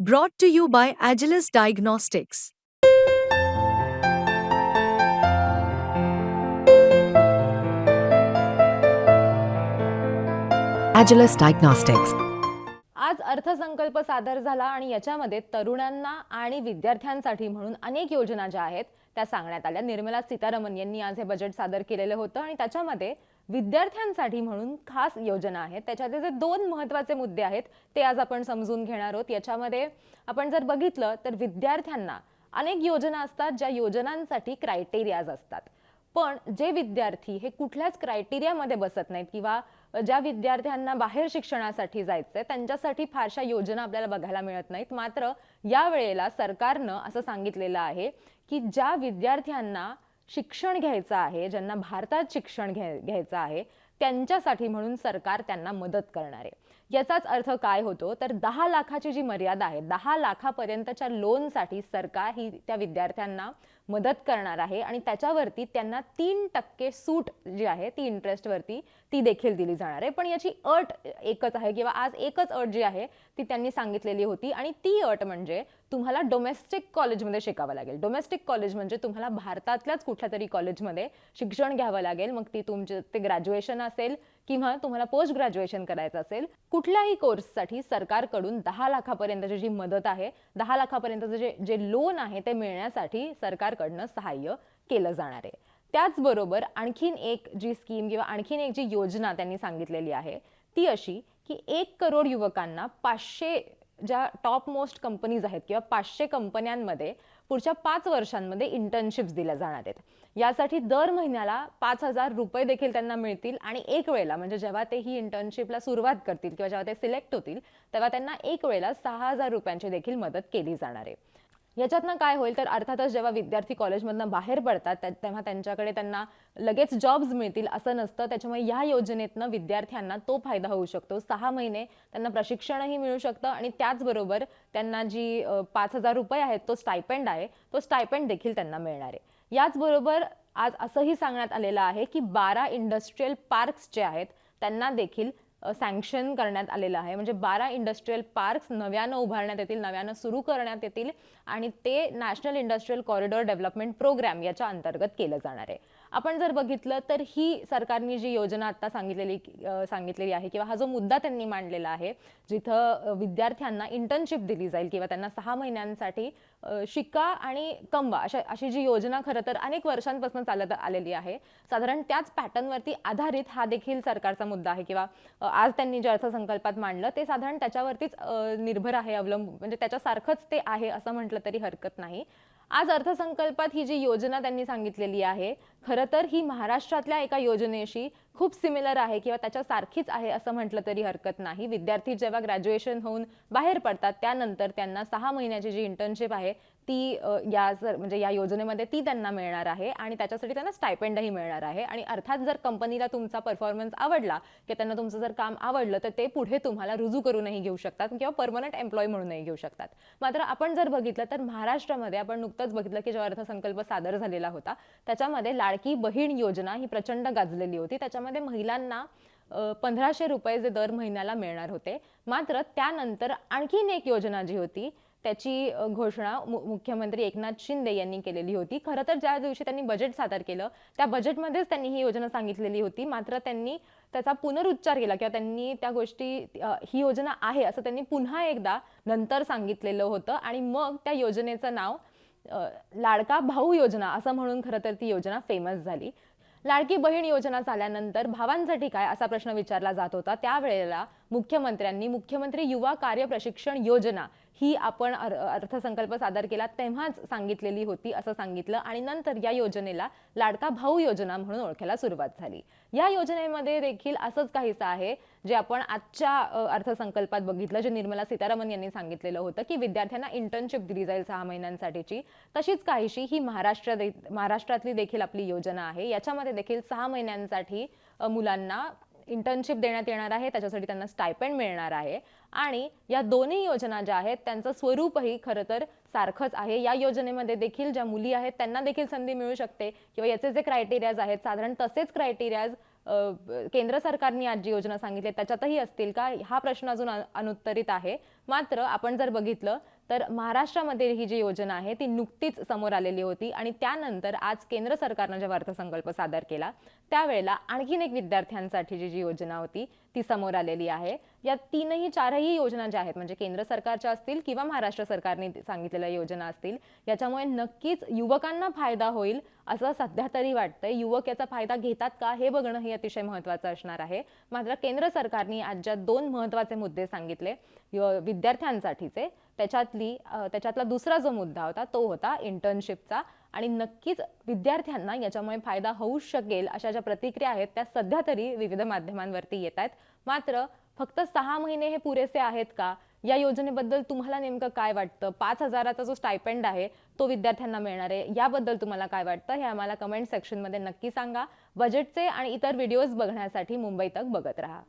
Brought to you by Agilus Diagnostics. Agilus Diagnostics. आज अर्थसंकल्प सादर झाला आणि याच्यामध्ये तरुणांना आणि विद्यार्थ्यांसाठी म्हणून अनेक योजना ज्या आहेत त्या सांगण्यात आल्या निर्मला सीतारामन यांनी आज हे बजेट सादर केलेलं होतं आणि त्याच्यामध्ये विद्यार्थ्यांसाठी म्हणून खास योजना आहेत. त्याच्यातले जे दोन महत्त्वाचे मुद्दे आहेत ते आज आपण समजून घेणार आहोत. याच्यामध्ये आपण जर बघितलं तर विद्यार्थ्यांना अनेक योजना असतात ज्या योजनांसाठी क्रायटेरियाज असतात. पण जे विद्यार्थी हे कुठल्याच क्रायटेरियामध्ये बसत नाहीत किंवा ज्या विद्यार्थ्यांना बाहेर शिक्षणासाठी जायचंय त्यांच्यासाठी फारशा योजना आपल्याला बघायला मिळत नाहीत. मात्र या वेळेला सरकारनं असं सांगितलेलं आहे की ज्या विद्यार्थ्यांना शिक्षण घ्यायचं आहे ज्यांना भारतात शिक्षण घ्याय घ्यायचं आहे त्यांच्यासाठी म्हणून सरकार त्यांना मदत करणार. आहे याचाच अर्थ काय होतो? तर दहा लाखाची जी मर्यादा आहे दहा लाखापर्यंतच्या लोनसाठी सरकार ही त्या विद्यार्थ्यांना मदत करणार आहे आणि त्याच्यावरती त्यांना तीन टक्के सूट जी आहे ती इंटरेस्टवरती ती देखील दिली जाणार आहे. पण याची अट एकच आहे किंवा आज एकच अट जी आहे ती त्यांनी सांगितलेली होती आणि ती अट म्हणजे तुम्हाला डोमेस्टिक कॉलेजमध्ये शिकावं लागेल. डोमेस्टिक कॉलेज म्हणजे तुम्हाला भारतातल्याच कुठल्या तरी कॉलेजमध्ये शिक्षण घ्यावं लागेल. मग ती तुमचे ते ग्रॅज्युएशन असेल किंवा तुम्हाला पोस्ट ग्रॅज्युएशन करायचं असेल कुठल्याही कोर्ससाठी सरकारकडून दहा लाखापर्यंतची जी मदत आहे दहा लाखापर्यंतचं जे जे लोन आहे ते मिळण्यासाठी सरकार सरकारकडनं सहाय्य केलं जाणार आहे. त्याचबरोबर आणखीन एक जी स्कीम किंवा आणखीन एक जी योजना त्यांनी सांगितलेली आहे ती अशी की एक करोड युवकांना पाचशे ज्या टॉप मोस्ट कंपनीज आहेत किंवा पाचशे कंपन्यांमध्ये पुढच्या पाच वर्षांमध्ये इंटर्नशिप्स दिल्या जाणार आहेत. यासाठी दर महिन्याला पाच हजार रुपये देखील त्यांना मिळतील आणि एक वेळेला म्हणजे जेव्हा ते ही इंटर्नशिपला सुरुवात करतील किंवा जेव्हा ते सिलेक्ट होतील तेव्हा त्यांना एक वेळेला सहा हजार रुपयांची देखील मदत केली जाणार आहे. याच्यातनं काय होईल? तर अर्थातच जेव्हा विद्यार्थी कॉलेजमधनं बाहेर पडतात तेव्हा त्यांच्याकडे त्यांना लगेच जॉब्स मिळतील असं नसतं. त्याच्यामुळे या योजनेतनं विद्यार्थ्यांना तो फायदा होऊ शकतो. सहा महिने त्यांना प्रशिक्षणही मिळू शकतं आणि त्याचबरोबर त्यांना जी पाच हजार रुपये आहेत तो स्टायपेंड आहे तो स्टायपेंड देखील त्यांना मिळणार आहे. याचबरोबर आज असंही सांगण्यात आलेलं आहे की बारा इंडस्ट्रीयल पार्क्स जे आहेत त्यांना देखील सँक्शन करण्यात आलेलं आहे. म्हणजे बारा इंडस्ट्रीयल पार्क्स नव्यानं उभारण्यात येतील नव्यानं सुरू करण्यात येतील आणि ते national industrial corridor development program याच्या अंतर्गत केलं जाणार आहे. आपण जर बघितलं तर ही सरकारने जी योजना आता सांगितलेली सांगितलेली आहे किंवा हा जो मुद्दा त्यांनी मांडलेला आहे जिथं विद्यार्थ्यांना इंटर्नशिप दिली जाईल किंवा त्यांना सहा महिन्यांसाठी शिका आणि कमवा अशा अशी जी योजना खरं तर अनेक वर्षांपासून चालत आलेली आहे. साधारण त्याच पॅटर्नवरती आधारित हा देखील सरकारचा मुद्दा आहे किंवा आज त्यांनी जे अर्थसंकल्पात मांडलं ते साधारण त्याच्यावरतीच निर्भर आहे अवलंबून म्हणजे त्याच्यासारखंच ते आहे असं म्हटलं तरी हरकत नाही. आज अर्थसंकल्पात ही जी योजना त्यांनी सांगितलेली आहे खरं तर ही महाराष्ट्रातल्या एका योजनेशी खूप सिमिलर आहे किंवा त्याच्यासारखीच आहे असं म्हटलं तरी हरकत नाही. विद्यार्थी जेव्हा ग्रॅज्युएशन होऊन बाहेर पडतात त्यानंतर त्यांना सहा महिन्याची जी इंटर्नशिप आहे ती या जर म्हणजे या योजनेमध्ये ती त्यांना मिळणार आहे आणि त्याच्यासाठी त्यांना स्टायपेंडही मिळणार आहे. आणि अर्थात जर कंपनीला तुमचा परफॉर्मन्स आवडला की त्यांना तुमचं जर काम आवडलं तर ते पुढे तुम्हाला रुजू करूनही घेऊ शकतात किंवा परमनंट एम्प्लॉय म्हणूनही घेऊ शकतात. मात्र आपण जर बघितलं तर महाराष्ट्रामध्ये आपण नुकतंच बघितलं की जेव्हा अर्थसंकल्प सादर झालेला होता त्याच्यामध्ये लाडकी बहीण योजना ही प्रचंड गाजलेली होती. त्याच्यामध्ये महिलांना पंधराशे रुपये जे दर महिन्याला मिळणार होते. मात्र त्यानंतर आणखीन एक योजना जी होती त्याची घोषणा मु- मुख्यमंत्री एकनाथ शिंदे यांनी केलेली होती. खरं तर ज्या दिवशी त्यांनी बजेट सादर केलं त्या बजेटमध्येच त्यांनी ही योजना सांगितलेली होती. मात्र त्यांनी त्याचा पुनरुच्चार केला किंवा त्यांनी त्या गोष्टी ही योजना आहे असं त्यांनी पुन्हा एकदा नंतर सांगितलेलं होतं. आणि मग त्या योजनेचं नाव लाडका भाऊ योजना असं म्हणून खरं तर ती योजना फेमस झाली. लाडकी बहीण योजना झाल्यानंतर भावांसाठी काय असा प्रश्न विचारला जात होता? त्यावेळेला मुख्यमंत्र्यांनी मुख्यमंत्री युवा कार्य प्रशिक्षण योजना ही आपण अर्थसंकल्प सादर केला तेव्हाच सांगितलेली होती असं सांगितलं आणि नंतर या योजनेला लाडका भाऊ योजना म्हणून ओळखायला सुरुवात झाली. या योजनेमध्ये देखील असंच काहीसं आहे जे आपण आजच्या अर्थसंकल्पात बघितलं जे निर्मला सीतारामन यांनी सांगितलेलं होतं की विद्यार्थ्यांना इंटर्नशिप दिली जाईल सहा महिन्यांसाठीची. तशीच काहीशी ही महाराष्ट्र महाराष्ट्रातली देखील आपली योजना आहे. याच्यामध्ये देखील सहा महिन्यांसाठी मुलांना इंटर्नशिप देण्यात येणार आहे त्याच्यासाठी त्यांना स्टायपेंड मिळणार आहे. आणि या दोन्ही योजना ज्या आहेत त्यांचं स्वरूपही खरं तर सारखंच आहे. या योजनेमध्ये देखील ज्या मुली आहेत त्यांना देखील संधी मिळू शकते. किंवा याचे जे क्रायटेरियाज आहेत साधारण तसेच क्रायटेरियाज केंद्र सरकारने आज जी योजना सांगितली त्याच्यातही असतील का? हा प्रश्न अजून अनुत्तरित आहे. मात्र आपण जर बघितलं तर महाराष्ट्रामध्ये ही जी योजना आहे ती नुकतीच समोर आलेली होती आणि त्यानंतर आज केंद्र सरकारनं जेव्हा अर्थसंकल्प सादर केला त्यावेळेला आणखीन एक विद्यार्थ्यांसाठी जी जी योजना होती ती समोर आलेली आहे. या तीनही चारही योजना ज्या आहेत म्हणजे केंद्र सरकारच्या असतील किंवा महाराष्ट्र सरकारने सांगितलेल्या योजना असतील याच्यामुळे नक्कीच युवकांना फायदा होईल असं सध्या तरी वाटतंय. युवक याचा फायदा घेतात का हे बघणं हे अतिशय महत्त्वाचं असणार आहे. मात्र केंद्र सरकारने आज ज्या दोन महत्त्वाचे मुद्दे सांगितले विद्यार्थ्यांसाठीचे त्याच्यातली त्याच्यातला दुसरा जो मुद्दा होता तो होता इंटर्नशिपचा आणि नक्कीच विद्यार्थ्यांना याच्यामुळे फायदा होऊ शकेल अशा ज्या प्रतिक्रिया आहेत त्या सध्या तरी विविध माध्यमांवरती येत आहेत. मात्र फक्त सहा महिने हे पुरेसे आहेत का? या योजनेबद्दल तुम्हाला नेमकं काय वाटतं? पाच हजाराचा जो स्टायपेंड आहे तो विद्यार्थ्यांना मिळणार आहे याबद्दल तुम्हाला काय वाटतं? हे आम्हाला कमेंट सेक्शनमध्ये नक्की सांगा. बजेटचे आणि इतर व्हिडिओज बघण्यासाठी मुंबई तक बघत राहा.